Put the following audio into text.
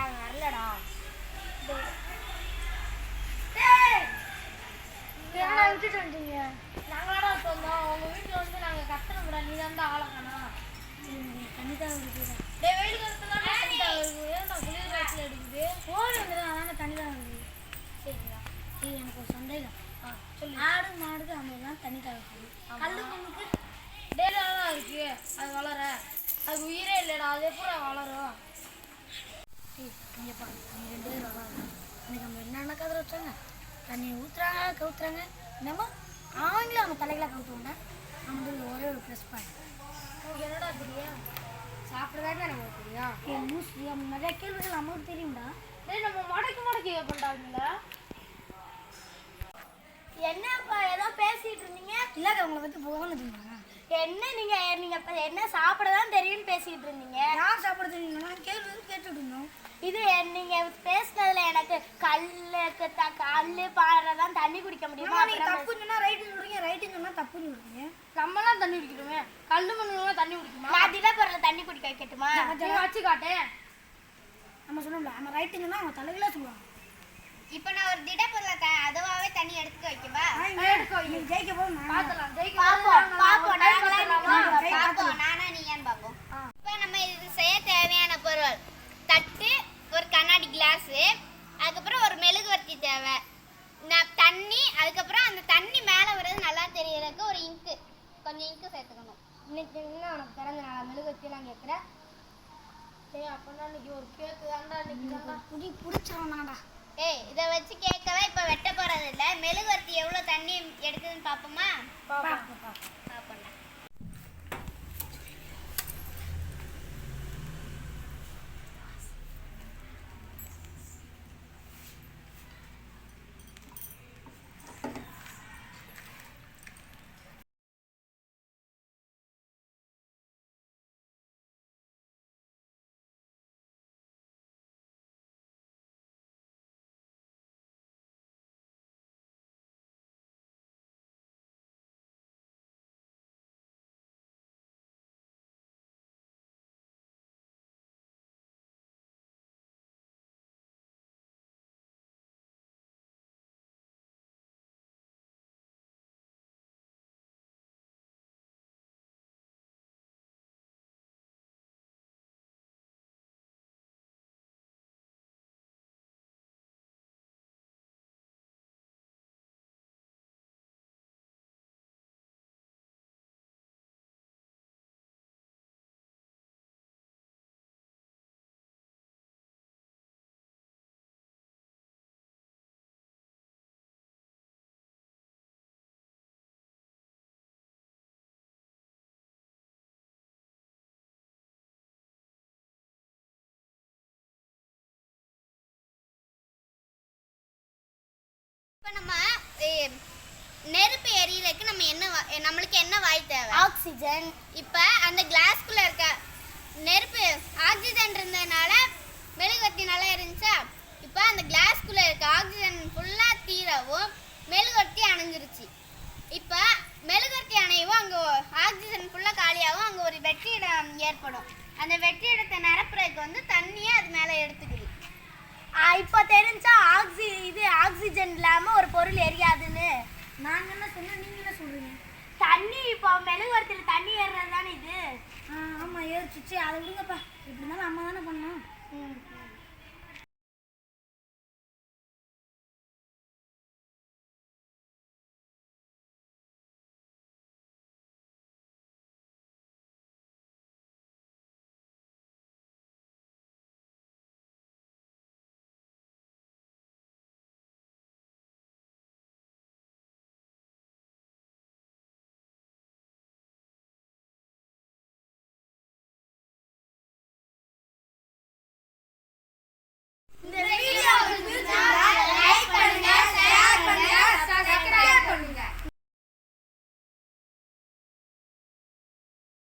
நாங்கள் வரலடா. நாங்களாடா சொன்னோம் உங்கள் வீட்டில் வந்து நாங்கள் கட்டணும்டா நீ தான் தான் ஆளக்கணா கண்டிப்பாக இருக்குதான் டே வெயில் காலத்தில் தான் ஏன்னா குளிர் காய்ச்சல் சரி எனக்கு ஒரு சந்தேகம். ஆடு மாடுக்கு அவங்களுக்கு தண்ணி தேவைப்படுது கல்லு மண்ணுக்கு அது வளர. அது உயிரே இல்லைடா. அது எப்போ வளரும்? இங்கே பாரு அவங்க ரெண்டு பேரும் வராங்க அன்னைக்கு நம்ம என்னென்ன கதை வச்சாங்க தண்ணி ஊற்றுறாங்க கவுத்துறாங்க என்னமோ அவங்களும் அவங்க தலைகளை கவுத்துவாங்க நம்மளுக்கு ஒரே ஒரு ப்ளஸ் பாயிண்ட் உனக்கு என்னடா தெரியும் சாப்பிட்றதாங்க நமக்கு தெரியும் ஏன் மூசி நிறைய கேள்விகள் நமக்கு தெரியும்டா நம்ம மடக்கி மடக்கி பண்றாங்கல்ல என்னப்பா ஏதோ பேசிட்டு இருந்தீங்க? இல்லாத உங்களை போகணும்னு தெரியுமா என்ன நீங்க நீங்க என்ன சாப்பிட தான் தெரியும்னு பேசிட்டு இருந்தீங்க? யார் சாப்பிட தெரியுமா கேள்வி கேட்டுட்டு இருந்தோம். இது நீங்க பேசுனதுல எனக்கு கல்லுக்கு த கல்லு பாறை தான் தண்ணி குடிக்க முடியுமா? நீங்க தப்புன்னு சொன்னா ரைட்டுன்னு சொல்றீங்க ரைட்டுன்னு சொன்னா தப்புன்னு சொல்றீங்க. நம்மலாம் தண்ணி குடிக்கிறோமே கல்லு மண்ணுலாம் தண்ணி குடிக்குமா? நான் திடப்பொருளை தண்ணி குடிக்க வைக்கட்டுமா? நீ வச்சு காட்டேன் நம்ம சொல்லணும்ல நம்ம ரைட்டுன்னு சொன்னா அவங்க தலைகளே சொல்லுவாங்க. இப்போ நான் ஒரு திடப்பொருளை அதுவாகவே தண்ணி எடுத்துக்க வைக்கவா? ஜெயிக்க நான். நாங்களா பாப்போம். நீங்க பாப்போம் நானா நீங்கன்னு பாப்போம் இப்போ நம்ம இது செய்ய தேவையான பொருள். தட்டு ஒரு கண்ணாடி கிளாஸ் அதுக்கப்புறம் ஒரு மெழுகுவர்த்தி தேவை. ந- தண்ணி அதுக்கப்புறம் அந்த தண்ணி மேலே வர்றது நல்லா தெரியறதுக்கு ஒரு இங்கு கொஞ்சம் இங்கு சேர்த்துக்கணும். இன்னைக்கு என்ன உனக்கு பிறந்த நாள்? மெழுகுவர்த்தியெல்லாம் கேட்குறேன் டேய் அப்பனா இன்னைக்கு ஒரு கேக்கு தான்டா இன்னைக்கு புடி பிடிச்சிருவானாடா ஏய் இதை வச்சு கேட்கவே இப்போ வெட்ட போறது மெழுகுவர்த்தி எவ்வளோ தண்ணி எடுக்குதுன்னு பார்ப்போமா பார்ப்போம் பார்ப்போம் இப்போ நம்ம நெருப்பு எரியறதுக்கு நம்ம என்ன நம்மளுக்கு என்ன வாய் தேவை? ஆக்சிஜன். இப்போ அந்த கிளாஸ்க்குள்ள இருக்க நெருப்பு ஆக்சிஜன் இருந்ததுனால மெழுகுவர்த்தி நல்லா இருந்துச்சா இப்போ அந்த கிளாஸ்க்குள்ள இருக்க ஆக்சிஜன் ஃபுல்லாக தீரவும் மெழுகுவர்த்தி அணைஞ்சிருச்சு. இப்போ மெழுகுவர்த்தி அணையவும் அங்கே ஆக்சிஜன் ஃபுல்லாக காலியாகவும் அங்கே ஒரு வெற்றிடம் ஏற்படும். அந்த வெற்றிடத்தை நிரப்புறதுக்கு வந்து தண்ணியே அது மேலே எடுத்துக்குது. இப்போ தெரிஞ்சா ஆக்சி இது ஆக்சிஜன் இல்லாமல் ஒரு பொருள் எரியாதுன்னு. நான் என்ன சொன்னேன் நீங்க என்ன சொல்றீங்க? தண்ணி இப்போ மெழுகுவர்த்தியில் தண்ணி ஏறுறது தானே இது? ஆ ஆமா ஏறிச்சிச்சு. அதை விடுங்கப்பா. எப்படி இருந்தாலும் அம்மா தானே பண்ணோம் ம்.